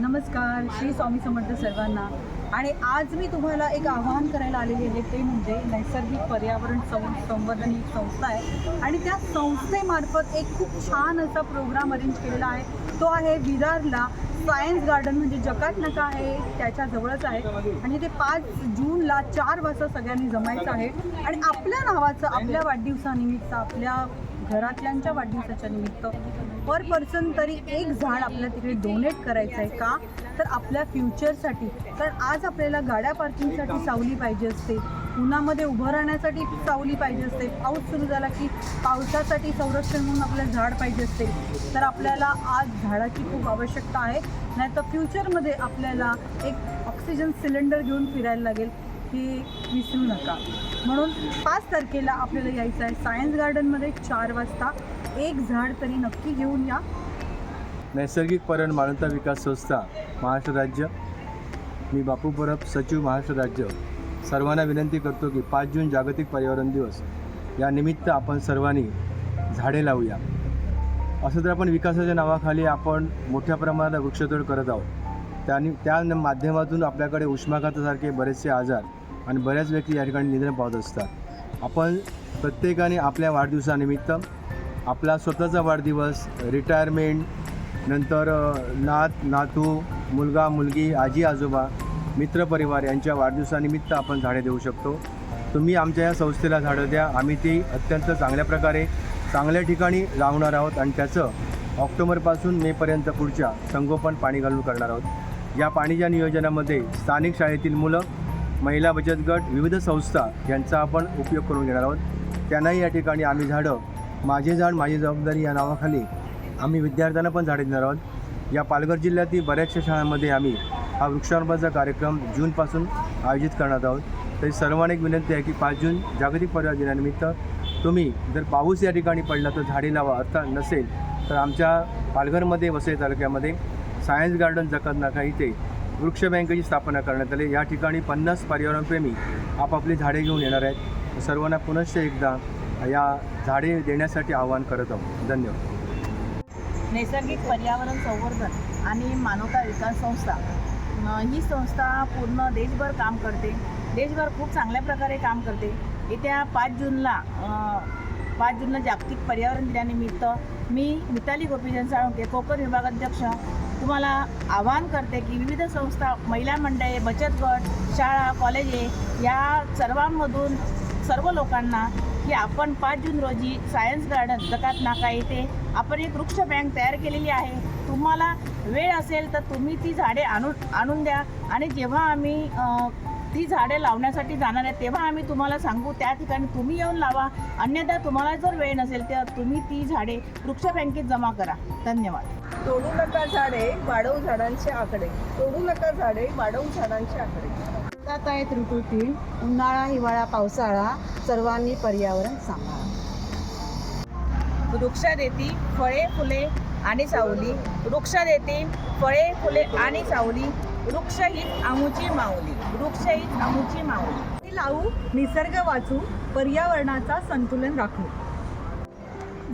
नमस्कार श्री स्वामी समर्थ सर्वांना. आणि आज मी तुम्हाला एक आवाहन करायला आलेली आहे ते म्हणजे नैसर्गिक पर्यावरण सं संवर्धन ही संस्था आहे. आणि त्या संस्थेमार्फत एक खूप छान असा प्रोग्राम अरेंज केलेला आहे. तो आहे विरारला सायन्स गार्डन म्हणजे जकात नका आहे त्याच्या जवळच आहे. आणि ते पाच जूनला चार वाजता सगळ्यांनी जमायचं आहे. आणि आपल्या नावाचं आपल्या वाढदिवसानिमित्त आपल्या घरातल्यांच्या वाढदिवसाच्या निमित्त पर पर्सन तरी एक झाड आपल्या तिकडे डोनेट करायचं आहे का? तर आपल्या फ्युचरसाठी कारण आज आपल्याला गाड्या पार्किंगसाठी सावली पाहिजे असते. उन्हामध्ये उभं राहण्यासाठी सावली पाहिजे असते. पाऊस सुरू झाला की पावसासाठी संरक्षण म्हणून आपल्याला झाड पाहिजे असते. तर आपल्याला आज झाडाची खूप आवश्यकता आहे. नाही तर फ्युचरमध्ये आपल्याला एक ऑक्सिजन सिलेंडर घेऊन फिरायला लागेल. हे विसरू नका. म्हणून पाच तारखेला आपल्याला यायचं आहे. सायन्स गार्डनमध्ये चार वाजता. एक झाड तरी नक्की घेऊन या. नैसर्गिक पर्यटन मानवता विकास संस्था महाराष्ट्र राज्य. मी बापू परब सचिव महाराष्ट्र राज्य. सर्वांना विनंती करतो की पाच जून जागतिक पर्यावरण दिवस. या निमित्त आपण सर्वांनी झाडे लावूया. असं तर आपण विकासाच्या नावाखाली आपण मोठ्या प्रमाणात वृक्षतोड करत आहोत. त्यानी त्या माध्यमातून आपल्याकडे उष्माघातासारखे बरेचसे आजार आणि बऱ्याच व्यक्ती या ठिकाणी निधन पावत असतात. आपण प्रत्येकाने आपल्या वाढदिवसानिमित्त आपला स्वतःचा वाढदिवस रिटायरमेंट नंतर नात नातू मुलगा मुलगी आजी आजोबा मित्रपरिवार यांच्या वाढदिवसानिमित्त आपण झाडे देऊ शकतो. तुम्ही आमच्या या संस्थेला झाडं द्या. आम्ही ती अत्यंत चांगल्या प्रकारे चांगल्या ठिकाणी लावणार आहोत आणि त्याचं ऑक्टोबरपासून मेपर्यंत पुढच्या संगोपन पाणी घालून करणार आहोत. या पाणीच्या नियोजनामध्ये स्थानिक शाळेतील मुलं महिला बचत गट विविध संस्था यांचा आपण उपयोग करून घेणार आहोत. त्यांनाही या ठिकाणी आम्ही झाडं माझे झाड माझी जबाबदारी या नावाखाली आम्ही विद्यार्थ्यांना पण झाडे देणार आहोत. या पालघर जिल्ह्यातील बऱ्याचशा शाळांमध्ये आम्ही हा वृक्षारोपणाचा कार्यक्रम जूनपासून आयोजित करणार आहोत. तरी सर्वांना एक विनंती आहे की पाच जून जागतिक पर्यावरण दिनानिमित्त तुम्ही जर पाऊस या ठिकाणी पडला तर झाडे लावा. अर्थात नसेल तर आमच्या पालघरमध्ये वसई तालुक्यामध्ये सायन्स गार्डन जकात नाका इथे वृक्ष बँकेची स्थापना करण्यात आली. या ठिकाणी पन्नास पर्यावरणप्रेमी आपापली झाडे घेऊन येणार आहेत. सर्वांना पुनश्च एकदा या झाडे देण्यासाठी आवाहन करत आहोत. धन्यवाद. नैसर्गिक पर्यावरण संवर्धन आणि मानवता विकास संस्था ही संस्था पूर्ण देशभर काम करते. देशभर खूप चांगल्या प्रकारे काम करते. येत्या पाच जूनला पाच जूनला जागतिक पर्यावरण दिनानिमित्त मी मिताली गोपीजन साळुंके कोकण विभागाध्यक्ष तुम्हाला आवाहन करते की विविध संस्था महिला मंडळे बचत गट शाळा कॉलेजे या सर्वांमधून सर्व लोकांना की आपण पाच जून रोजी सायन्स गार्डन जकात नाका येथे आपण एक वृक्ष बँक तयार केलेली आहे. तुम्हाला वेळ असेल तर तुम्ही ती झाडे आणून आणून द्या आणि जेव्हा आम्ही ती झाडे लावण्यासाठी जाणार आहे तेव्हा आम्ही तुम्हाला सांगू त्या ठिकाणी तुम्ही येऊन लावा. अन्यथा तुम्हाला जर वेळ नसेल तर तुम्ही ती झाडे वृक्ष बँकेत जमा करा. धन्यवाद. तोडू नका झाडे वाढवू झाडांचे आकडे. तोडू नका झाडे वाढवू झाडांचे आकडे. आता आहेत ऋतूतील उन्हाळा हिवाळा पावसाळा सर्वांनी पर्यावरण सांभाळा. वृक्ष देती फळे फुले आणि सावली. वृक्ष देते फळे फुले आणि सावली. वृक्ष ही आमुची माऊली. वृक्ष ही आमुची माऊली. लावू निसर्ग वाचू पर्यावरणाचा संतुलन राखू.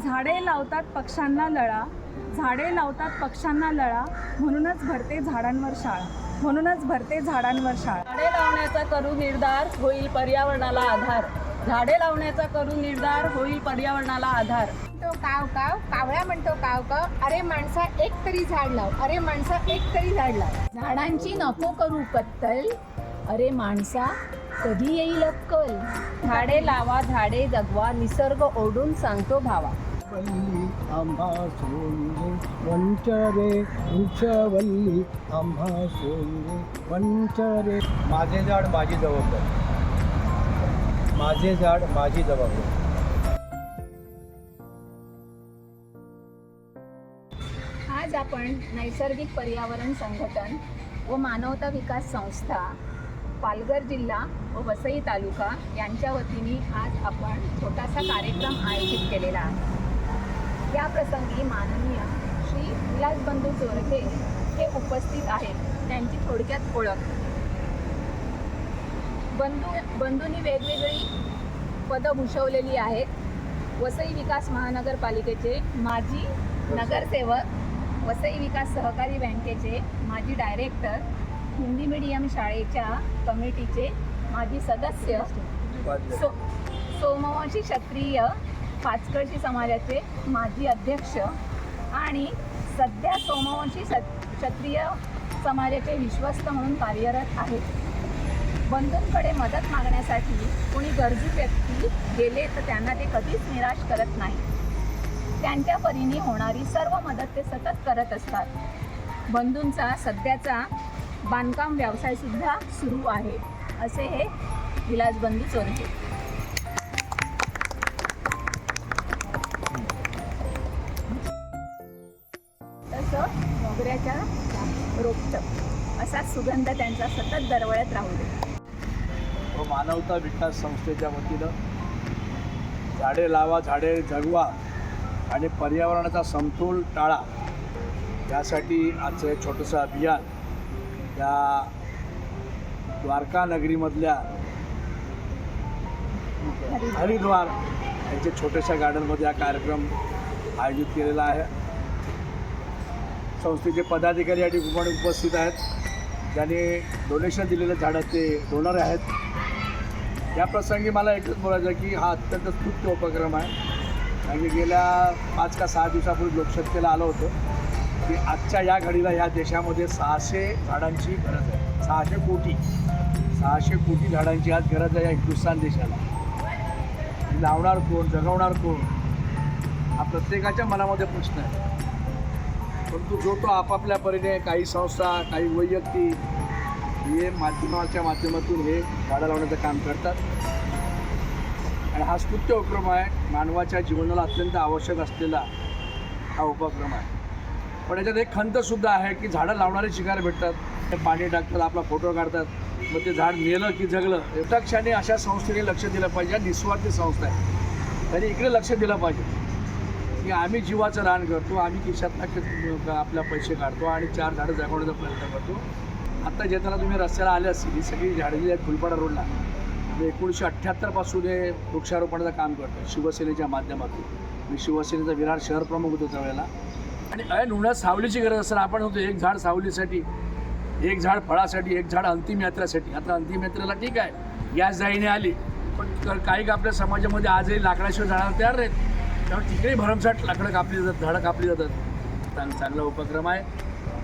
झाडे लावतात पक्ष्यांना लळा. झाडे लावतात पक्ष्यांना लळा म्हणूनच भरते झाडांवर शाळा. म्हणूनच भरते झाडांवर शाळा. झाडे लावण्याचा करू निर्धार होईल पर्यावरणाला आधार. झाडे लावण्याचा करू निर्धार होईल पर्यावरणाला आधार. म्हणतो काव काव कावळा म्हणतो काव काव. अरे माणसा एक तरी झाड लाव. अरे माणसा एक तरी झाड लाव. झाडांची नको करू कत्तल. अरे माणसा कधी येईल अक्कल? झाडे लावा झाडे जगवा निसर्ग ओढून सांगतो भावा. वल्ली आम्हा सोयरे वंचरे उंचवल्ली आम्हा सोयरे वंचरे माझे झाड माझी जबाबदारी माझे झाड माझी जबाबदारी आज आपण नैसर्गिक पर्यावरण संघटन व मानवता विकास संस्था पालघर जिल्हा व वसई तालुका यांच्या वतीने आज आपण छोटासा कार्यक्रम आयोजित केलेला आहे. या प्रसंगी माननीय श्री विलास बंधू चोरखे हे उपस्थित आहेत. त्यांची थोडक्यात ओळख. बंधू बंधूंनी वेगवेगळी पदं भूषवलेली आहेत. वसई विकास महानगरपालिकेचे माजी नगरसेवक. वसई विकास सहकारी बँकेचे माजी डायरेक्टर हिंदी मीडियम शाळेच्या कमिटीचे माजी सदस्य. सो सोमवंशी क्षत्रिय पाचकळशी समाजाचे माजी अध्यक्ष आणि सध्या सोमवंशी क्षत्रिय समाजाचे विश्वस्त म्हणून कार्यरत आहेत बंधूंकडे मदत मागण्यासाठी कोणी गरजू व्यक्ती गेले तर त्यांना ते कधीच निराश करत नाही. त्यांच्या परीने होणारी सर्व मदत ते सतत करत असतात. बंधूंचा सध्याचा बांधकाम व्यवसायसुद्धा सुरू आहे असे हे विलासबंधू बंधू मोगऱ्याच्या रोपटं. असा सुगंध त्यांचा सतत दरवळत राहू दे. मानवता विकास संस्थेच्या वतीनं झाडे लावा झाडे जगवा आणि पर्यावरणाचा समतोल टाळा यासाठी आजचं एक छोटंसं अभियान या द्वारका नगरीमधल्या हरिद्वार. यांच्या छोट्याशा गार्डनमध्ये हा कार्यक्रम आयोजित केलेला आहे. संस्थेचे पदाधिकारी या ठिकाणी उपस्थित आहेत. ज्यांनी डोनेशन दिलेल्या ते डोनर आहेत. या प्रसंगी मला एकच बोलायचं आहे की हा अत्यंत स्तुत्य उपक्रम आहे. आणि गेल्या पाच का सहा दिवसापूर्वी लोकसत्तेला आलं होतं की आजच्या या घडीला या देशामध्ये सहाशे झाडांची गरज आहे. सहाशे कोटी. सहाशे कोटी झाडांची आज गरज आहे या हिंदुस्थान देशाला. लावणार कोण जगवणार कोण? हा प्रत्येकाच्या मनामध्ये प्रश्न आहे. परंतु जो तो आपापल्या परीने काही संस्था काही वैयक्तिक हे माध्यमाच्या माध्यमातून हे झाडं लावण्याचं काम करतात. आणि हा स्तुत्य उपक्रम आहे. मानवाच्या जीवनाला अत्यंत आवश्यक असलेला हा उपक्रम आहे. पण याच्यात एक खंतसुद्धा आहे की झाडं लावणारे शिकार भेटतात. ते पाणी टाकतात आपला फोटो काढतात. मग ते झाड नेलं की जगलं एकाक्षाने अशा संस्थेने लक्ष दिलं पाहिजे. या निस्वार्थी संस्था आहे. त्यांनी इकडे लक्ष दिलं पाहिजे. की आम्ही जीवाचं रान करतो आम्ही खिशातनं आपल्या पैसे काढतो आणि चार झाडं जगवण्याचा प्रयत्न करतो. आत्ता जेताना तुम्ही रस्त्याला आले असतील ही सगळी झाडं जी आहेत फुलपाडा रोडला मी एकोणीसशे अठ्ठ्याहत्तरपासून हे वृक्षारोपणाचं काम करतो शिवसेनेच्या माध्यमातून. मी शिवसेनेचा विरार शहर प्रमुख होतो त्यावेळेला. आणि ऐन उन्हाळ्यात सावलीची गरज असताना आपण होतो एक झाड सावलीसाठी एक झाड फळासाठी एक झाड अंतिम यात्रेसाठी. आता अंतिम यात्रेला ठीक आहे गॅस जाईने आली पण काही आपल्या समाजामध्ये आजही लाकडाशिवाय झाडाला तयार नाहीत. त्यामुळे तिकडे भरमसाठ लाकडं कापली जातात झाडं कापली जातात. चांग चांगला उपक्रम आहे.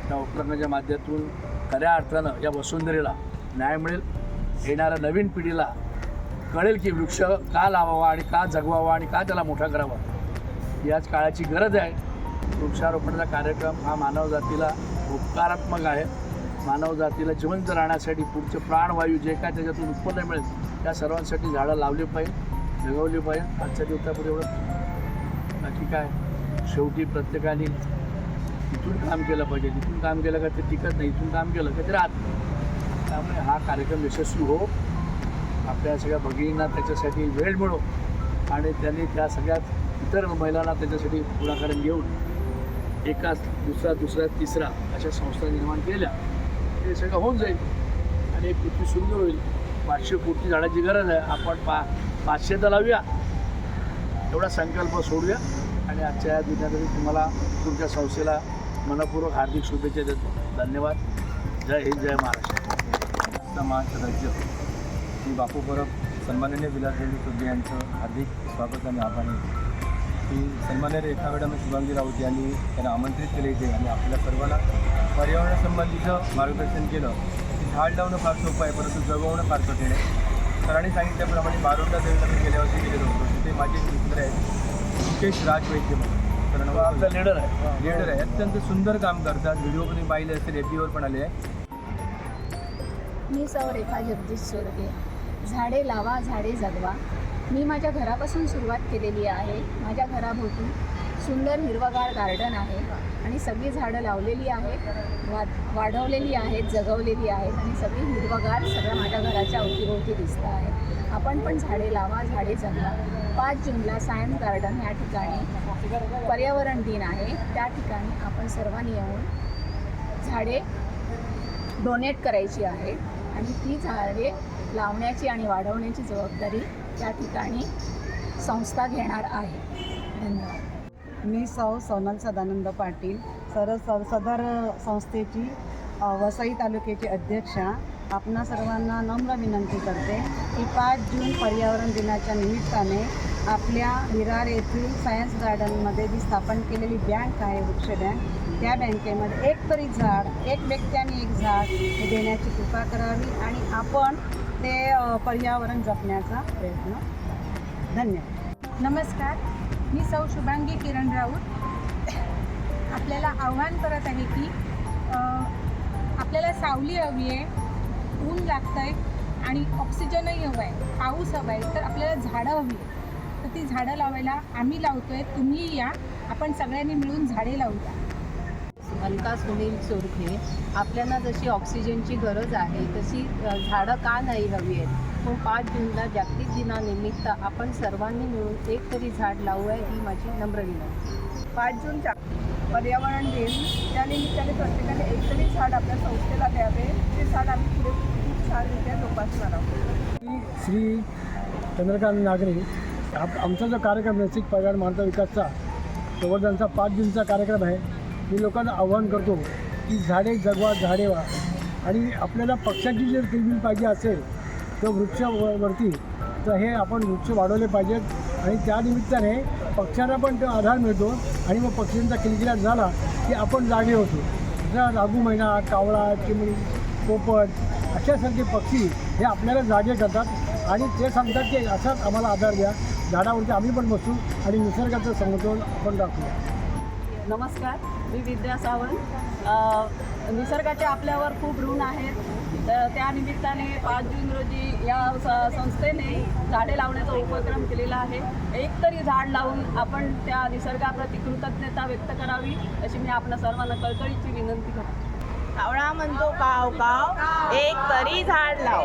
त्या उपक्रमाच्या माध्यमातून खऱ्या अर्थानं या वसुंधरेला न्याय मिळेल. येणाऱ्या नवीन पिढीला कळेल की वृक्ष का लावावा आणि का जगवावा आणि का त्याला मोठा करावा. याच काळाची गरज आहे. वृक्षारोपणाचा कार्यक्रम हा मानवजातीला उपकारात्मक आहे. मानवजातीला जिवंत राहण्यासाठी पुढचे प्राणवायू जे काय त्याच्यातून उत्पन्न मिळेल त्या सर्वांसाठी झाडं लावली पाहिजे जगवली पाहिजे आजच्या दिवसापुढे एवढं बाकी काय? शेवटी प्रत्येकाने इथून काम केलं पाहिजे. तिथून काम केलं का ते टिकत नाही इथून काम केलं का ते राहत नाही. त्यामुळे हा कार्यक्रम यशस्वी हो. आपल्या सगळ्या भगिनींना त्याच्यासाठी वेळ मिळो आणि त्यांनी त्या सगळ्यात इतर महिलांना त्याच्यासाठी पुढाकार घेऊन एका दुसरा दुसरा तिसरा अशा संस्था निर्माण केल्या. हे सगळं होऊन जाईल आणि एक पृथ्वी सुंदर होईल. पाचशे कोटी झाडाची गरज आहे. आपण पा पाचशे तर लावूया एवढा संकल्प सोडूया. आणि आजच्या या दिनासाठी तुम्हाला तुमच्या संस्थेला मनपूर्वक हार्दिक शुभेच्छा देतो. धन्यवाद. जय हिंद जय महाराष्ट्र. महाराष्ट्र राज्य मी बापू परब सन्माननीय विलासदेवी सुद्रे यांचं हार्दिक स्वागत आणि आभार आहे. की सन्मान्य रेखा मॅडम शुभांगी राऊत यांनी त्यांना आमंत्रित केले इथे आणि आपल्या सर्वांना पर्यावरणासंबंधीचं मार्गदर्शन केलं. की झाड लावणं फार सोपं आहे परंतु जगवणं फार कठीण आहे. सरांनी सांगितल्याप्रमाणे बारोंडा देवीला मी गेल्या वर्षी माझे मित्र आहेत. मुकेश राज वैद्य म्हणून आमचा लीडर आहे. लीडर आहे. अत्यंत सुंदर काम करतात. व्हिडिओ पण पाहिले असेल एफ पण आले आहे. मी सौ रेखा जगदीश सोरगे. झाडे लावा झाडे जगवा. मी माझ्या घरापासून सुरुवात केलेली आहे. माझ्या घराभोवती सुंदर हिरवगार गार्डन आहे आणि सगळी झाडं लावलेली आहेत वा वाढवलेली आहेत जगवलेली आहेत आणि सगळी हिरवगार सगळं माझ्या घराच्या अवतीभोवती दिसतं आहे आपण पण झाडे लावा झाडे जगवा. पाच जूनला सायन्स गार्डन या ठिकाणी पर्यावरण दिन आहे. त्या ठिकाणी आपण सर्वांनी येऊन झाडे डोनेट करायची आहे आणि ती झाडे लावण्याची आणि वाढवण्याची जबाबदारी त्या ठिकाणी संस्था घेणार आहे. धन्यवाद. मी सौ सोनल सदानंद पाटील सर सदर संस्थेची वसई तालुक्याची अध्यक्षा. आपणा सर्वांना नम्र विनंती करते की पाच जून पर्यावरण दिनाच्या निमित्ताने आपल्या विरार येथील सायन्स गार्डनमध्ये जी स्थापन केलेली बँक आहे वृक्ष बँक त्या बँकेमध्ये एक तरी झाड एक व्यक्त्याने एक झाड हे देण्याची कृपा करावी आणि आपण ते पर्यावरण जपण्याचा प्रयत्न धन्यवाद. नमस्कार. मी सौ शुभांगी किरण राऊत. आपल्याला आव्हान करत आहे की आपल्याला सावली हवी आहे. ऊन लागतं आहे आणि ऑक्सिजनही हवं आहे पाऊस हवा आहे तर आपल्याला झाडं हवी आहे तर ती झाडं लावायला आम्ही लावतो आहे तुम्ही या आपण सगळ्यांनी मिळून झाडे लावूया. अलका सुनील चोरखे आपल्याला जशी ऑक्सिजनची गरज आहे तशी झाडं का नाही हवी आहेत? पण पाच जूनला जागतिक दिनानिमित्त आपण सर्वांनी मिळून एक तरी झाड लावूया ही माझी नम्र विनंती. पाच जून पर्यावरण दिन. त्या निमित्ताने प्रत्येकाने एकतरी झाड आपल्या संस्थेला द्यावे. ते झाड आम्ही पुढे खूप छानरित्या जोपासणार आहोत श्री चंद्रकांत नागरे आप आमचा जो कार्यक्रम नैसिक पर्यावरण मानता विकासचा संवर्धनचा पाच जूनचा कार्यक्रम आहे. मी लोकांना आव्हान करतो की झाडे जगवा झाडे वा. आणि आपल्याला पक्षाची जर किलबिल पाहिजे असेल तर वृक्षावरती वरती तर हे आपण वृक्ष वाढवले पाहिजेत. आणि त्यानिमित्ताने पक्ष्यांना पण तो आधार मिळतो आणि मग पक्ष्यांचा किलकिलाट झाला की आपण जागे होतो. जसं रागू महिना कावळा चिमणी पोपट अशासारखे पक्षी हे आपल्याला जागे करतात आणि ते सांगतात की असाच आम्हाला आधार द्या. झाडावरती आम्ही पण बसू आणि निसर्गाचं समतोल आपण राखूया नमस्कार मी विद्या सावंत. निसर्गाचे आपल्यावर खूप ऋण आहेत. तर त्या निमित्ताने पाच जून रोजी या संस्थेने झाडे लावण्याचा उपक्रम केलेला आहे. एक तरी झाड लावून आपण त्या निसर्गाप्रती कृतज्ञता व्यक्त करावी अशी मी आपल्या सर्वांना कळकळीची विनंती करते. कावळा म्हणतो काव काव. एक तरी झाड लाव.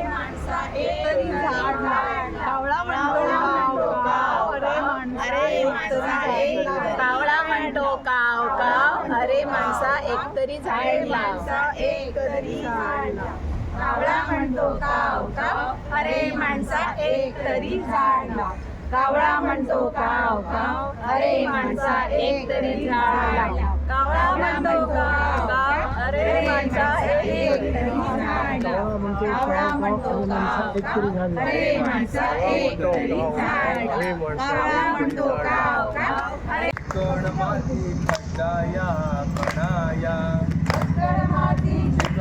एक तरी झाड लाव. कावळा म्हणतो काव काव. अरे माणसा एक. कावळा म्हणतो काव काव. अरे माणसा एक तरी झाड लाव. एक तरी झाड लाव. कावळा म्हणतो काव काव अरे माणसा एक तरी झाड. लाव कावळा म्हणतो काव काव अरे माणसा एक तरी झाड. लाव कावळा म्हणतो काव काव अरे माणसा एक तरी झाड. लाव कावळा म्हणतो काव अरे माणसा एक तरी झाड. लाव कावळा म्हणतो काव काव अरे कोण माझी खड्डाया कणाया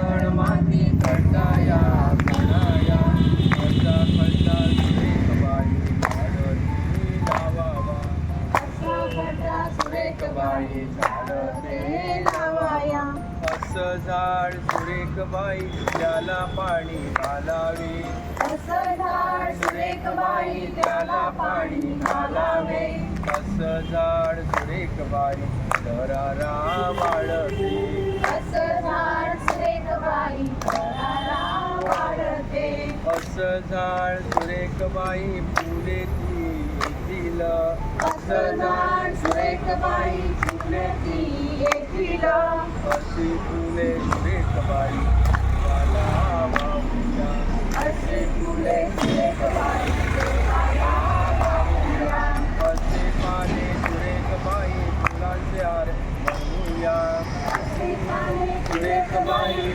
झाड सुरेख बाई झाड झाड त्याला पाणी घालावे. सुरेख बाई त्याला पाणी घालावे. असं झाड सुरेख बाई दरारा वाढते असं झाड सुरेख बाई फुले ती येतील असं झाड सुरेख बाई फुले ती येतील अशी फुले सुरेख बाई मला वाहूया. असे फुले असे पाने फुलांचे सुरेख बाई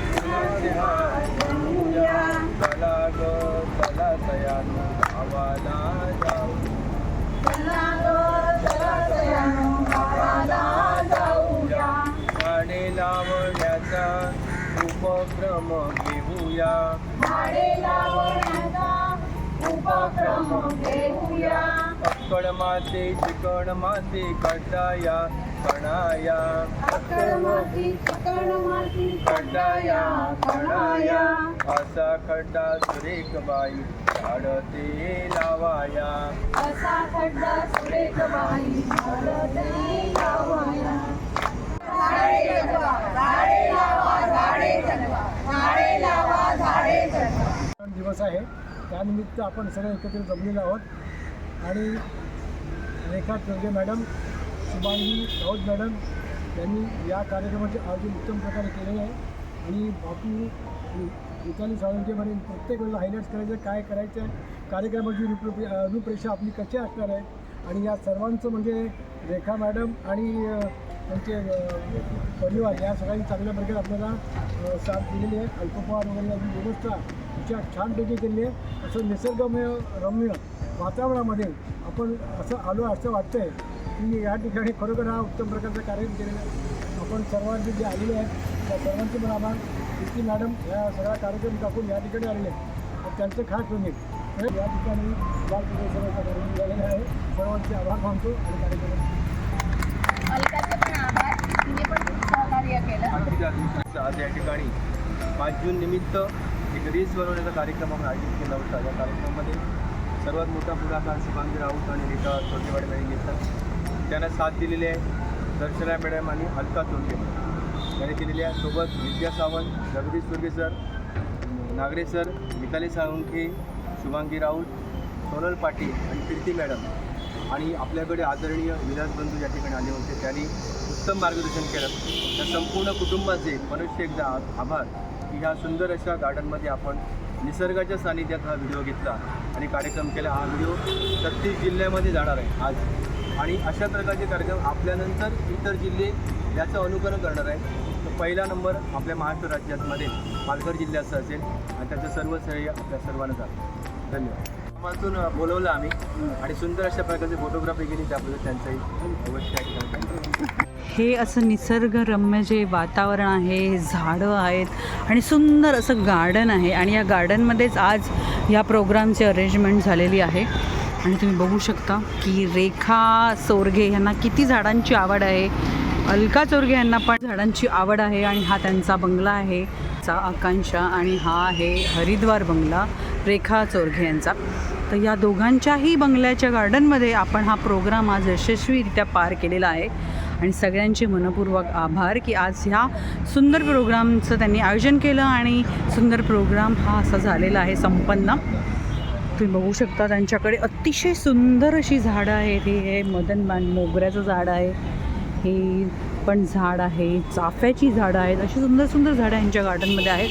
उपक्रम घेऊया. बनवूया झाडे लावण्याचा उपक्रम घेऊया उपक्रम घेऊया अक्कड माते चिकण माते कटाया कणाया खड्डाया खडाया असा खड्डा सुरेख बाई झाड ते लावाया दिवस आहे. त्यानिमित्त आपण सगळे एकत्र जमलेलो आहोत. आणि रेखा चौधरी मॅडम शुभांगी राऊत मॅडम यांनी या कार्यक्रमाचे आयोजन उत्तम प्रकारे केलेले आहे. आणि बापू आणि मिताली साळुंके म्हणे प्रत्येक वेळेला हायलाईट्स करायचं काय करायचं आहे कार्यक्रमाची रूप रूपरेषा आपली कशी असणार आहे? आणि या सर्वांचं म्हणजे रेखा मॅडम आणि त्यांचे परिवार या सगळ्यांनी चांगल्या प्रकारे आपल्याला साथ दिलेली आहे. अल्पपहार वगैरे याची व्यवस्था तिच्या छानपैकी केली आहे. असं निसर्गमय रम्य वातावरणामध्ये आपण असं आलो असं वाटतंय की या ठिकाणी खरोखर हा उत्तम प्रकारचा कार्यक्रम केलेला आहे. आपण सर्वांचे जे आलेले आहेत त्या सर्वांचे पण आभार. कीर्ती मॅडम या सगळा कार्यक्रम टाकून या ठिकाणी आलेले आहेत. तर त्यांचं खास म्हणजे या ठिकाणी लाल प्रदर्शनाचा कार्यक्रम झालेला आहे. सर्वांचे आभार मानतो आणि कार्यक्रम अलकाचे पण आभार. तिने पण खूप सहकार्य केलं. आजच्या दिवसाचं आज या ठिकाणी पाच जून निमित्त एक रील्स बनवण्याचा कार्यक्रम आपण आयोजित केला होता. या कार्यक्रमामध्ये सर्वात मोठा पुढाकार शुभांगी राऊत आणि रीता चोटेवाडे यांनी घेतला त्यांना साथ दिलेली आहे दर्शना मॅडम आणि अलका चोटे यांनी दिलेली आहे सोबत विद्या सावंत जगदीश सुर्गे सर नागरे सर मिताली साळुंखे शुभांगी राऊत सोनल पाटील आणि कीर्ती मॅडम. आणि आपल्याकडे आदरणीय विलास बंधू या ठिकाणी आले होते. त्यांनी उत्तम मार्गदर्शन केलं. त्या संपूर्ण कुटुंबाचे मनुष्य एकदा आभार. की ह्या सुंदर अशा गार्डनमध्ये आपण निसर्गाच्या सानिध्यात हा व्हिडिओ घेतला आणि कार्यक्रम केला. हा व्हिडिओ छत्तीस जिल्ह्यामध्ये जाणार आहे आज. आणि अशा प्रकारचे कार्यक्रम आपल्यानंतर इतर जिल्हे याचं अनुकरण करणार आहे तर पहिला नंबर आपल्या महाराष्ट्र राज्यामध्ये पालघर जिल्ह्याचा असेल. आणि त्याचं सर्व श्रेय आपल्या सर्वांना जातं. धन्यवाद. कामातून बोलवलं आम्ही. आणि सुंदर अशा प्रकारचे फोटोग्राफी केली त्याबद्दल त्यांचंही अवश्य आहे हे असं निसर्गरम्य जे वातावरण आहे झाडं आहेत आणि सुंदर असं गार्डन आहे. आणि या गार्डनमध्येच आज या प्रोग्रामची अरेंजमेंट झालेली आहे. आणि तुम्ही बघू शकता की रेखा सोरगे यांना किती झाडांची आवड आहे. अलका चोरगे यांना पण झाडांची आवड आहे आणि हा त्यांचा बंगला आहे. चा आकांक्षा आणि हा आहे हरिद्वार बंगला रेखा चोरगे यांचा. तर या दोघांच्याही बंगल्याच्या गार्डनमध्ये आपण हा प्रोग्राम आज यशस्वीरित्या पार केलेला आहे. आणि सगळ्यांचे मनपूर्वक आभार की आज ह्या सुंदर प्रोग्रामचं त्यांनी आयोजन केलं आणि सुंदर प्रोग्राम हा असा झालेला आहे संपन्न. तुम्ही बघू शकता त्यांच्याकडे अतिशय सुंदर अशी झाडं आहेत. हे हे मदनबान मोगऱ्याचं झाड आहे. हे पण झाड आहे. चाफ्याची झाडं आहेत. अशी सुंदर सुंदर झाडं यांच्या गार्डनमध्ये आहेत.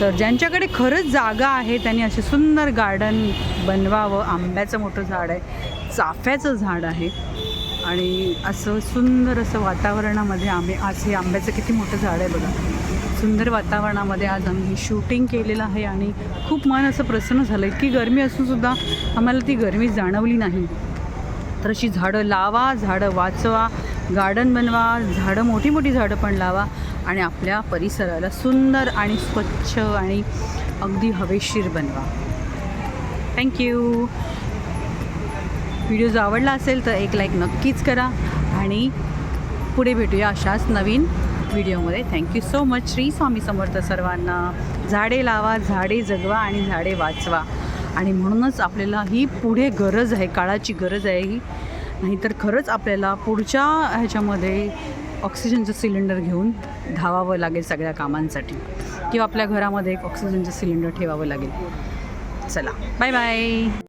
तर ज्यांच्याकडे खरंच जागा आहे त्यांनी असे सुंदर गार्डन बनवावं. आंब्याचं मोठं झाड आहे. चाफ्याचं झाड आहे. आणि असं सुंदर असं वातावरणामध्ये आम्ही आज हे आंब्याचं किती मोठं झाड आहे बघा. सुंदर वातावरणामध्ये आज आम्ही शूटिंग केलेलं आहे आणि खूप मन असं प्रसन्न झालं इतकी गरमी असूनसुद्धा आम्हाला ती गरमी जाणवली नाही. तर अशी झाडं लावा झाडं वाचवा गार्डन बनवा झाडं मोठी मोठी झाडं पण लावा आणि आपल्या परिसराला सुंदर आणि स्वच्छ आणि अगदी हवेशीर बनवा. थँक्यू व्हिडिओ जर आवडला असेल तर एक लाईक नक्कीच करा. आणि पुढे भेटूया अशाच नवीन व्हिडिओमध्ये. Thank you so much Shri Swami Samarth सर्वांना. झाडे लावा झाडे जगवा आणि झाडे वाचवा. आणि म्हणूनच आपल्याला ही पुढे गरज आहे काळाची गरज आहे ही. नाहीतर खरंच आपल्याला पुढच्या ह्याच्यामध्ये ऑक्सिजनचं सिलेंडर घेऊन धावावं लागेल सगळ्या कामांसाठी. किंवा आपल्या घरामध्ये एक ऑक्सिजनचं सिलेंडर ठेवावं लागेल. चला बाय बाय